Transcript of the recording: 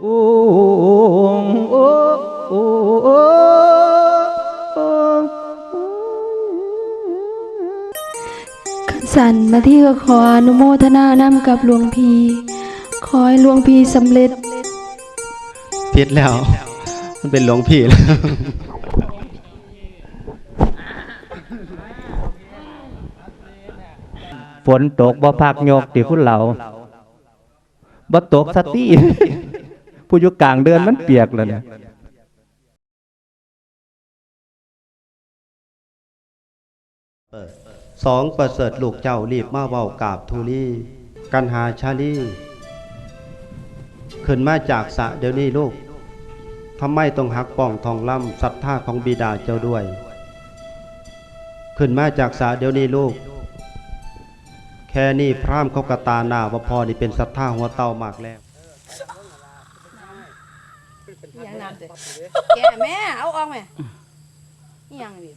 โอ้โอ้โอ้โอ้โอ้ขันสันมาที่ก็ขออนุโมทนานำกับหลวงพีขอให้หลวงพีสำเร็จผิดแล้ว มันเป็นหลวงพี่แล้วฝนตกบ่พักโยกติคุณเหล่าบ่ตกสติ ผู้อยู่กลางเดือนมันเปียกแล้วเนี่ยสองประเสริฐลูกเจ้ารีบมาเว้ากาบทูลีกันหาชาลีขึ้นมาจากสะเดี๋ยวนี้ลูกทำไมต้องหักป้องทองล่ำศรัทธาของบิดาเจ้าด้วย ขึ้นมาจากสะเดี๋ยวนี้ลูก แค่นี้พร่ามเขากระตาหน้าว่าพอนี่เป็นศรัทธาหัวเต้ามากแล้ว ยังน้ำเด้อแกแม่เอาออกไหมนี่ยังดิ